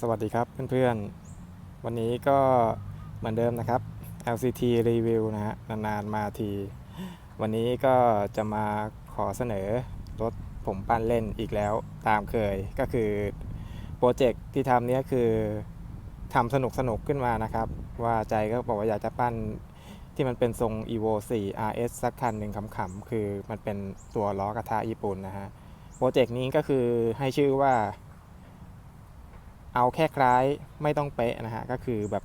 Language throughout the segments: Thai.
สวัสดีครับเพื่อนๆ วันนี้ก็เหมือนเดิมนะครับ LCT Review นะฮะนานๆมาที วันนี้ก็จะมาขอเสนอรถผมปั้นเล่นอีกแล้วตามเคยก็คือโปรเจกต์ที่ทำเนี้ยคือทำสนุกสนุกขึ้นมานะครับ ว่าใจก็บอกว่าอยากจะปั้นที่มันเป็นทรง Evo 4 RS สักคันหนึ่งขำๆ คือมันเป็นตัวล้อกระทะญี่ปุ่นนะฮะ โปรเจกต์นี้ก็คือให้ชื่อว่า เอาแค่คล้ายไม่ต้องเป๊ะนะฮะก็คือแบบ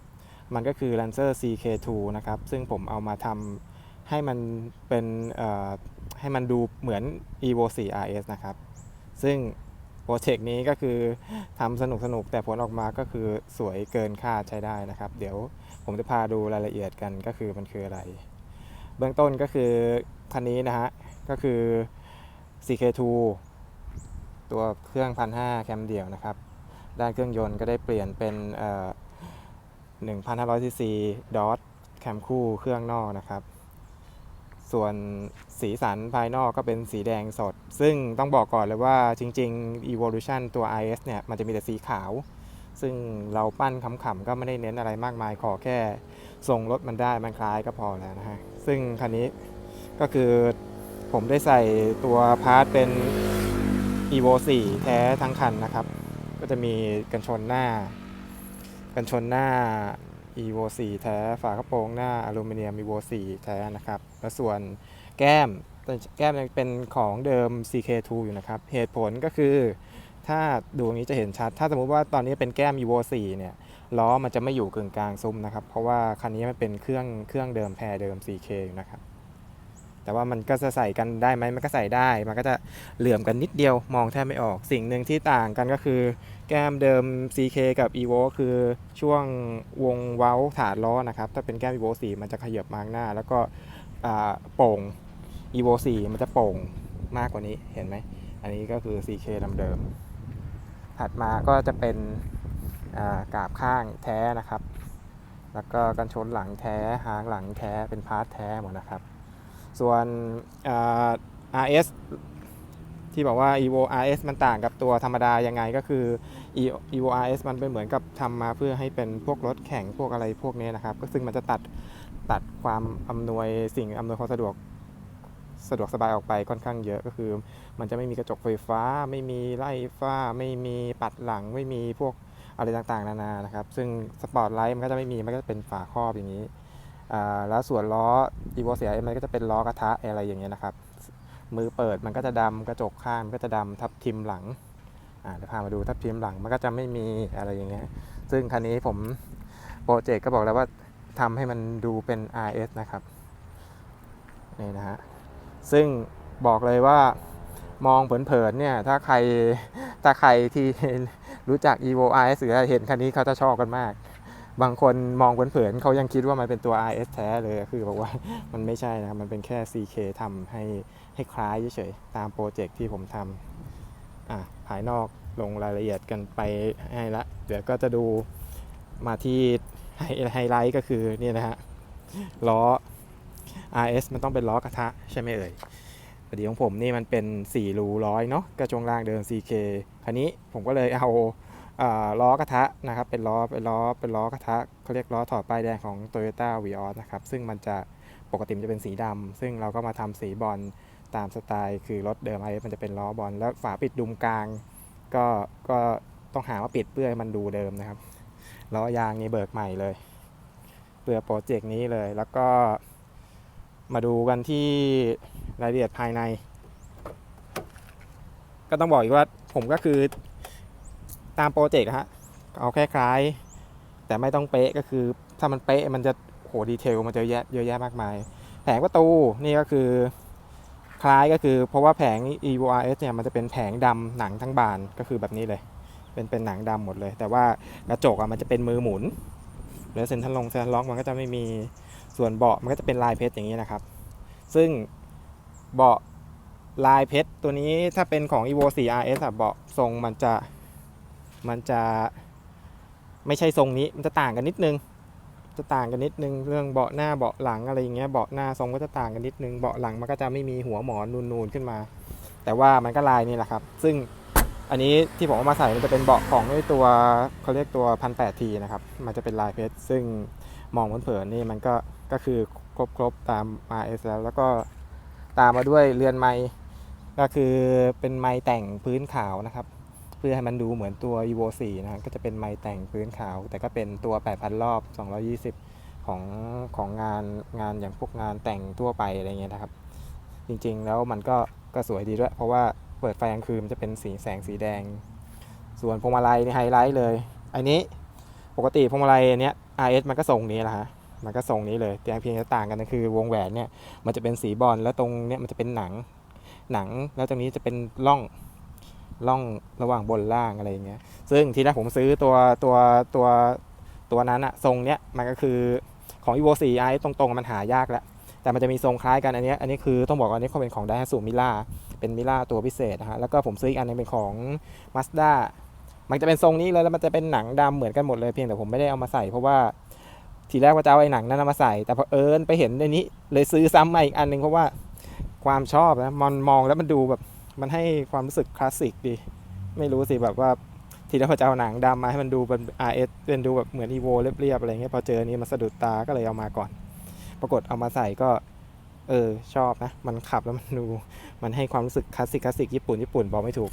มันก็คือ Lancer CK2 นะครับ ซึ่งผมเอามาทำให้มันเป็นให้มันดูเหมือน Evo 4 RS นะครับ ซึ่งโปรเจกต์นี้ก็คือทำสนุกสนุกแต่ผลออกมาก็คือสวยเกินคาดใช้ได้นะครับ เดี๋ยวผมจะพาดูรายละเอียดกันก็คือมันคืออะไร เบื้องต้นก็คือคันนี้นะฮะ ก็คือ CK2 ตัวเครื่อง 1,500แคมเดี่ยวนะครับ ด้านเครื่องยนต์ก็ได้เปลี่ยนเป็นเอ่อ1,500ซีซีดอทแคมคู่เครื่องนอกนะครับ ส่วนสีสันภายนอกก็เป็นสีแดงสด ซึ่งต้องบอกก่อนเลยว่าจริง ๆ Evolution ตัว IS เนี่ยมันจะมีแต่สีขาว ซึ่งเราปั้นขำๆก็ไม่ได้เน้นอะไรมากมาย ขอแค่ทรงรถมันได้มันคล้ายก็พอแล้วนะฮะ ซึ่งคันนี้ก็คือผมได้ใส่ตัวพาร์ทเป็น Evo 4 แท้ทั้งคันนะครับ ก็จะมีกันชนหน้า กันชนหน้า Evo 4 แท้ ฝากระโปรงหน้าอลูมิเนียม Evo 4 แท้นะครับ และส่วนแก้มแก้มยังเป็นของเดิม CK2 อยู่นะครับ เหตุผลก็คือ ถ้าดูงนี้จะเห็นชัด ถ้าสมมุติว่าตอนนี้เป็นแก้ม Evo 4 เนี่ยล้อมันจะไม่อยู่กึ่งกลางซุ้มนะครับ เพราะว่าคันนี้มันเป็นเครื่องเครื่องเดิมแพรเดิม CK อยู่นะครับ แต่ว่ามันก็จะใส่กันได้ไหมมันก็ใส่ได้ มันก็จะเหลื่อมกันนิดเดียวมองแทบไม่ออก สิ่งหนึ่งที่ต่างกันก็คือ แก้มเดิม CK กับ Evo คือช่วงวงเว้าฐานล้อนะครับ ถ้าเป็นแก้ม Evo 4 มันจะขยับมาข้างหน้า แล้วก็โป่ง Evo 4 มันจะโป่งมากกว่านี้เห็นไหม อันนี้ก็คือ CK ลำเดิมถัดมาก็จะเป็นอ่ากาบข้างแท้นะครับ แล้วก็กันชนหลังแท้หางหลังแท้เป็นพาร์ทแท้หมดนะครับ ส่วน RS ที่บอกว่า Evo RS มันต่างกับตัวธรรมดายังไงก็คือ Evo RS มันเป็นเหมือนกับทำมาเพื่อให้เป็นพวกรถแข่งพวกอะไรพวกนี้นะครับ ก็ซึ่งมันจะตัดตัดความอำนวยสิ่งอำนวยความสะดวกสะดวกสบายออกไปค่อนข้างเยอะก็คือ มันจะไม่มีกระจกไฟฟ้า ไม่มีไล่ฟ้า ไม่มีปัดหลัง ไม่มีพวกอะไรต่างๆ นานานะครับ ซึ่งสปอร์ตไลท์มันก็จะไม่มีมันก็จะเป็นฝาครอบอย่างนี้ แล้วส่วนล้อ Evo 4มันก็จะเป็นล้อกระทะอะไรอย่างเงี้ยนะครับ มือเปิดมันก็จะดำกระจกข้างมันก็จะดำทับทิมหลังอ่าเดี๋ยวพามาดูทับทิมหลังมันก็จะไม่มีอะไรอย่างเงี้ยซึ่งคันนี้ผมโปรเจกต์ก็บอกแล้วว่าทำให้มันดูเป็น RS นะครับนี่นะฮะซึ่งบอกเลยว่ามองเผินๆเนี่ยถ้าใครถ้าใครที่รู้จัก Evo RS หรือเห็นคันนี้เขาจะชอบกันมาก บางคนมองเผินๆเขายังคิดว่ามันเป็นตัว RS แท้เลยคือบอกว่ามันไม่ใช่นะครับ มันเป็นแค่ CK ทำให้ให้คล้ายเฉยๆตามโปรเจกต์ที่ผมทำอะภายนอกลงรายละเอียดกันไปให้ละ เดี๋ยวก็จะดูมาที่ไฮไฮไลท์ก็คือเนี่ยนะฮะล้อ RS มันต้องเป็นล้อกระทะใช่ไหมเอ่ยพอดีของผมนี่มันเป็น4รูร้อยเนาะกระจงล่างเดิน CK คันนี้ผมก็เลยเอา ล้อกระทะนะครับ เป็นล้อเป็นล้อเป็นล้อกระทะเขาเรียกล้อถอดป้ายแดงของ Toyota v ีออสนะครับ ซึ่งมันจะปกติมันจะเป็นสีดำซึ่งเราก็มาทำสีบอลตามสไตล์ คือรถเดิม RS มันจะเป็นล้อบอลแล้วฝาปิดดุมกลาง ก็ก็ต้องหาว่าปิดเพื่อให้มันดูเดิมนะครับล้อยางนี่เบิกใหม่เลยเพื่อโปรเจกต์นี้เลย แล้วก็มาดูกันที่รายละเอียดภายใน ก็ต้องบอกอีกว่าผมก็คือ ตามโปรเจกต์อะฮะเอาแค่คล้าย แต่ไม่ต้องเป๊ะก็คือถ้ามันเป๊ะมันจะโหดีเทลมันจะเยอะเยอะแยะมากมาย แผงประตูนี่ก็คือคล้ายก็คือเพราะว่าแผง evo rs เนี่ยมันจะเป็นแผงดำหนังทั้งบานก็คือแบบนี้เลย เป็นเป็นหนังดำหมดเลย แต่ว่ากระจกอะมันจะเป็นมือหมุนแล้วเซ็นทรัลลงเซ็นทรัลล็อกมันก็จะไม่มีส่วนเบาะมันก็จะเป็นลายเพชรอย่างนี้นะครับ ซึ่งเบาะลายเพชรตัวนี้ถ้าเป็นของ evo 4 rs อะเบาะทรงมันจะ มันจะไม่ใช่ทรงนี้มันจะต่างกันนิดนึง จะต่างกันนิดนึงเรื่องเบาะหน้าเบาะหลังอะไรอย่างเงี้ยเบาะหน้าทรงก็จะต่างกันนิดนึงเบาะหลังมันก็จะไม่มีหัวหมอนนูนๆขึ้นมา แต่ว่ามันก็ลายนี่แหละครับ ซึ่งอันนี้ที่ผมเอามาใส่มันจะเป็นเบาะของด้วยตัวเขาเรียกตัวพันแปดทีนะครับมันจะเป็นลายเพชรซึ่งมองเผินๆนี่มันก็ก็คือครบครบตาม RS แล้วแล้วก็ตามมาด้วยเรือนไม้ก็คือเป็นไม้แต่งพื้นขาวนะครับ เพื่อให้มันดูเหมือนตัว evo 4นะครับก็จะเป็นไม้แต่งพื้นขาว แต่ก็เป็นตัว 8,000 รอบ 220 ของของงานงานอย่างพวกงานแต่งทั่วไปอะไรเงี้ยนะครับ จริงๆแล้วมันก็ก็สวยดีด้วย เพราะว่าเปิดไฟกลางคืนมันจะเป็นสีแสงสีแดง ส่วนพวงมาลัยนี่ไฮไลท์เลย อันนี้ปกติพวงมาลัยอันเนี้ย RS มันก็ทรงนี้แหละฮะมันก็ทรงนี้เลยแต่เพียงแต่ต่างกันก็คือวงแหวนเนี่ยมันจะเป็นสีบอลแล้วตรงเนี้ยมันจะเป็นหนังหนังแล้วตรงนี้จะเป็นร่อง ร่องระหว่างบนล่างอะไรอย่างเงี้ย ซึ่งทีแรกผมซื้อตัวตัวตัวตัวนั้นอะทรงเนี้ยมันก็คือของ evo 4 RS ตรงๆมันหายากแล้ว แต่มันจะมีทรงคล้ายกันอันนี้อันนี้คือต้องบอกว่าอันนี้เขาเป็นของไดฮัสุมิล่าเป็นมิล่าตัวพิเศษนะฮะ แล้วก็ผมซื้ออีกอันหนึงเป็นของ Mazda มันจะเป็นทรงนี้เลยแล้วมันจะเป็นหนังดำเหมือนกันหมดเลยเพียงแต่ผมไม่ได้เอามาใส่เพราะว่าทีแรกว่าจะเอาไอ้หนังนั้นมาใส่ แต่พอเอิญไปเห็นในนี้เลยซื้อซ้ำมาอีกอันหนึงเพราะว่าความชอบนะมันมองแล้วมันดูแบบ มันให้ความรู้สึกคลาสสิกดี ไม่รู้สิแบบว่าทีแรกพอจะเอาหนังดำมาให้มันดูเป็น RS เป็นดูแบบเหมือน Evo เรียบๆอะไรเงี้ยพอเจอนี้มาสะดุดตาก็เลยเอามาก่อน ปรากฏเอามาใส่ก็ เออ ชอบนะ มันขับแล้วมันดู มันให้ความรู้สึกคลาสสิกคลาสสิกญี่ปุ่นญี่ปุ่นบอกไม่ถูก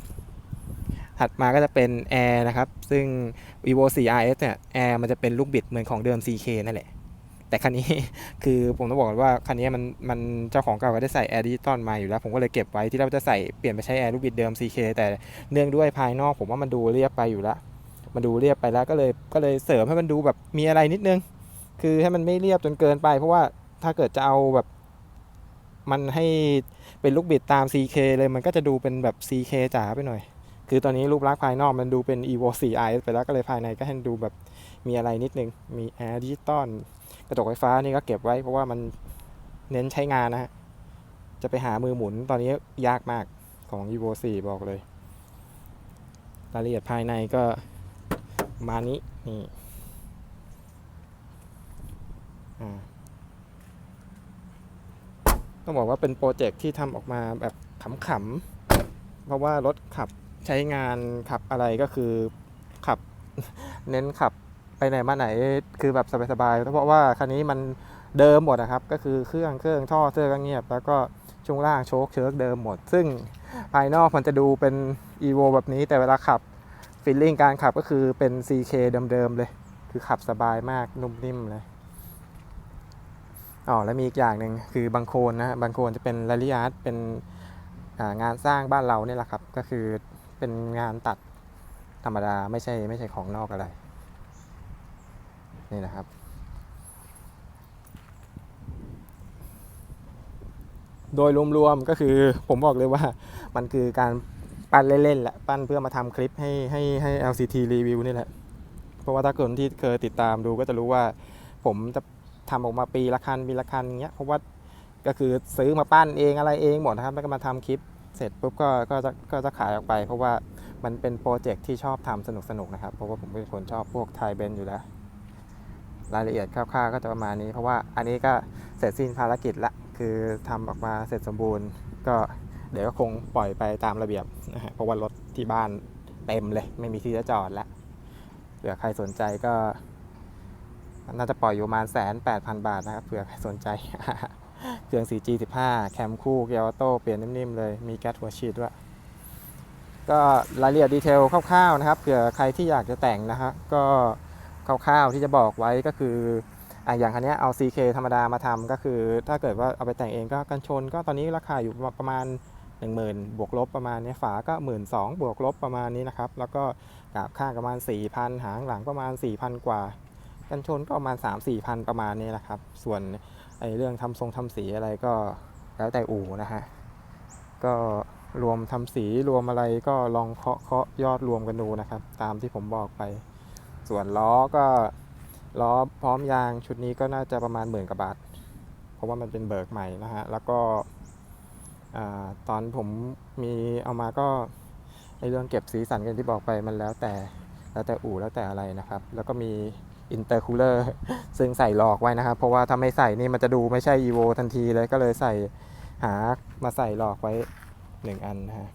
ถัดมาก็จะเป็นแอร์นะครับ ซึ่ง vivo 4 rs เนี่ยแอร์มันจะเป็นลูกบิดเหมือนของเดิม CK นั่นแหละ แต่คันนี้คือผมต้องบอกว่าคันนี้มันมันเจ้าของเก่าก็ได้ใส่แอร์ดิจิตอลมาอยู่แล้วผมก็เลยเก็บไว้ที่เราจะใส่เปลี่ยนไปใช้แอร์ลูกบิดเดิม CK แต่เนื่องด้วยภายนอกผมว่ามันดูเรียบไปอยู่แล้วมันดูเรียบไปแล้วก็เลยก็เลยเสริมให้มันดูแบบมีอะไรนิดนึง คือให้มันไม่เรียบจนเกินไป เพราะว่าถ้าเกิดจะเอาแบบมันให้เป็นลูกบิดตาม CK เลยมันก็จะดูเป็นแบบ CK จ๋าไปหน่อย คือตอนนี้รูปลักษณ์ภายนอกมันดูเป็น evo 4 rs ไปแล้วก็เลยภายในก็ให้ดูแบบมีอะไรนิดนึง มีแอร์ดิจิตอล กระจกไฟฟ้านี่ก็เก็บไว้เพราะว่ามันเน้นใช้งานนะฮะ จะไปหามือหมุนตอนนี้ยากมากของ evo 4 บอกเลย รายละเอียดภายในก็มานี้นี่ต้องบอกว่าเป็นโปรเจกต์ที่ทำออกมาแบบขำๆ เพราะว่ารถขับใช้งานขับอะไรก็คือขับ เน้นขับ ไปไหนมาไหนคือแบบสบายๆเพราะว่าคันนี้มันเดิมหมดนะครับ ก็คือเครื่องเครื่องท่อเสื้อก็เงียบ แล้วก็ช่วงล่างโชคเชิร์กเดิมหมด ซึ่งภายนอกมันจะดูเป็น evo แบบนี้แต่เวลาขับฟีลลิ่งการขับก็คือเป็น CK เดิมๆเลย คือขับสบายมากนุ่มนิ่มเลยอ๋อแล้วมีอีกอย่างหนึ่งคือบางโคนนะบางโคนจะเป็นลาลิอาร์ตเป็นงานสร้างบ้านเราเนี่ยแหละครับ ก็คือเป็นงานตัดธรรมดาไม่ใช่ไม่ใช่ของนอกอะไร นี่นะครับ โดยรวมๆก็คือผมบอกเลยว่ามันคือการปั้นเล่นๆแหละปั้นเพื่อมาทำคลิปให้ให้ให้ LCT รีวิวนี่แหละ เพราะว่าถ้าเกิดที่เคยติดตามดูก็จะรู้ว่า ผมจะทำออกมาปีละคันปีละคันเงี้ยเพราะว่าก็คือซื้อมาปั้นเองอะไรเองหมดนะครับแล้วก็มาทำคลิปเสร็จปุ๊บก็ก็จะก็จะขายออกไป เพราะว่ามันเป็นโปรเจกต์ที่ชอบทำสนุกสนุกๆนะครับ เพราะว่าผมเป็นคนชอบพวกไทยเบนอยู่แล้ว รายละเอียดคร่าวๆ ก็จะประมาณนี้ เพราะว่าอันนี้ก็เสร็จสิ้นภารกิจละคือทำออกมาเสร็จสมบูรณ์ ก็เดี๋ยวก็คงปล่อยไปตามระเบียบนะฮะเพราะว่ารถที่บ้านเต็มเลย ไม่มีที่จะจอดล้วเผื่อใครสนใจก็ น่าจะปล่อยอยู่ประมาณแสนแปดพันบาทนะครับเผื่อใครสนใจเครื่อง 4G 15 แคมคู่เกียร์ออโต้เปลี่ยนนิ่มๆเลย มีแก๊สหัวฉีดด้วย ก็รายละเอียดดีเทลคร่าวๆนะครับ เผื่อใครที่อยากจะแต่งนะฮะก็ คร่าวๆที่จะบอกไว้ก็คืออะอย่างคันนี้เอา CK ธรรมดามาทำก็คือ ถ้าเกิดว่าเอาไปแต่งเองก็กันชน ก็ตอนนี้ราคาอยู่ประมาณ 10,000 บวกลบประมาณนี้ฝาก็ 1 2ื่นบวกลบประมาณนี้นะครับ แล้วก็กราบข้างประมาณ 4,000 หางหลังประมาณ 4,000 กว่า กันชนก็ประมาณ 3-4พันประมาณนี้นะครับ ส่วนไอ้เรื่องทำทรงทำสีอะไรก็แล้วแต่อู่นะฮะก็รวมทำสีรวมอะไรก็ลองเคาะเคาะยอดรวมกันดูนะครับ ตามที่ผมบอกไป ส่วนล้อก็ล้อพร้อมยางชุดนี้ก็น่าจะประมาณหมื่นกว่าบาท เพราะว่ามันเป็นเบิกใหม่นะฮะ แล้วก็ตอนผมมีเอามาก็ในเรื่องเก็บสีสันกันที่บอกไปมันแล้วแต่แล้วแต่อู่แล้วแต่อะไรนะครับ แล้วก็มีอินเตอร์คูลเลอร์ซึ่งใส่หลอกไว้นะครับ เพราะว่าถ้าไม่ใส่นี่มันจะดูไม่ใช่ EVO ทันทีเลยก็เลยใส่หามาใส่หลอกไว้หนึ่งอันนะฮะ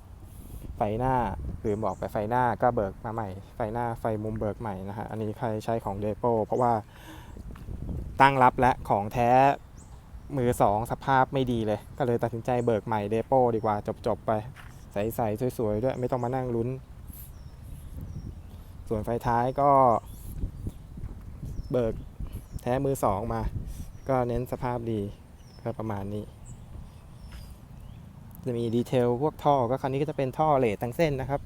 หน้าหรือบอกไปไฟหน้าก็เบิกมาใหม่ ไฟหน้าไฟมุมเบิกใหม่นะฮะอันนี้ใครใช้ของเดโปเพราะว่าตั้งรับและของแท้มือสองสภาพไม่ดีเลย ก็เลยตัดสินใจเบิกใหม่เดโปดีกว่าจบๆไปใสๆสวยๆด้วยไม่ต้องมานั่งลุ้น ส่วนไฟท้ายก็ เบิกแท้มือสองมา ก็เน้นสภาพดีก็ประมาณนี้ จะมีดีเทลพวกท่อก็คราวนี้ก็จะเป็นท่อเลททั้งเส้นนะครับ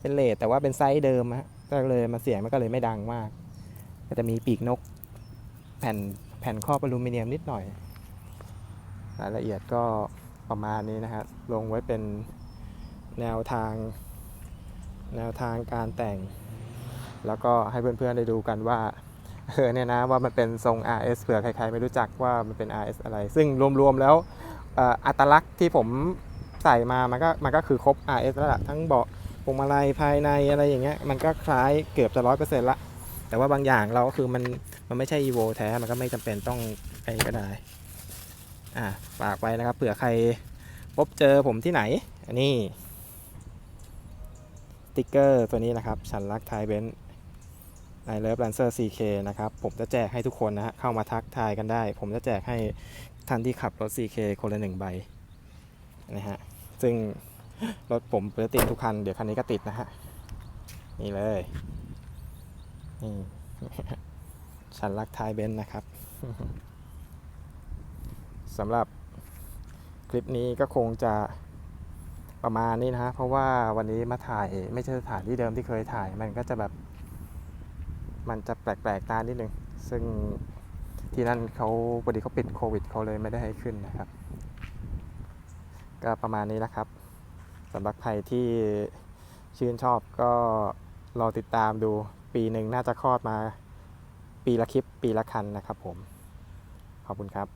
เป็นเลทแต่ว่าเป็นไซส์เดิมฮะก็เลยมาเสียงมันก็เลยไม่ดังมาก ก็จะมีปีกนก แผ่นแผ่นครอบอลูมิเนียมนิดหน่อยรายละเอียดก็ประมาณนี้นะฮะลงไว้เป็นแนวทาง แนวทางการแต่ง แล้วก็ให้เพื่อนๆได้ดูกันว่าเออเนี่ยนะว่ามันเป็นทรง RS เผื่อใครๆไม่รู้จักว่ามันเป็น RS อะไร ซึ่งรวมๆแล้วอัตลักษณ์ที่ผม ใส่มามันก็มันก็คือครบ RS แล้วล่ะทั้งเบาะพวงมาลัยภายในอะไรอย่างเงี้ยมันก็คล้ายเกือบจะร้อยเปอร์เซ็นต์ละ แต่ว่าบางอย่างเราก็คือมันมันไม่ใช่ EVO แท้มันก็ไม่จำเป็นต้องไอ้ก็ได้อะฝากไว้นะครับเผื่อใครพบเจอผมที่ไหน อันนี้ติ๊กเกอร์ตัวนี้นะครับ ฉันรักไทยเบนซ์ในเลิฟ a ลนเซอร์ CK นะครับ ผมจะแจกให้ทุกคนนะฮะ เข้ามาทักทายกันได้ ผมจะแจกให้ท่านที่ขับรถ CK คนละหนึ่งใบนะฮะ ซึ่งรถผมจะติดทุกคัน เดี๋ยวคันนี้ก็ติดนะฮะ นี่เลย นี่ ฉันรักทายเบนซ์นะครับสำหรับคลิปนี้ก็คงจะประมาณนี้นะฮะ เพราะว่าวันนี้มาถ่ายไม่ใช่สถานที่เดิมที่เคยถ่าย มันก็จะแบบ มันจะแปลกๆตานิดนึง ซึ่งที่นั่นเขาพอดีเขาปิดโควิดเขาเลยไม่ได้ให้ขึ้นนะครับ ก็ประมาณนี้นะครับสำหรับใครที่ชื่นชอบก็รอติดตามดูปีหนึ่งน่าจะคลอดมา ปีละคลิปปีละคันนะครับผม ขอบคุณครับ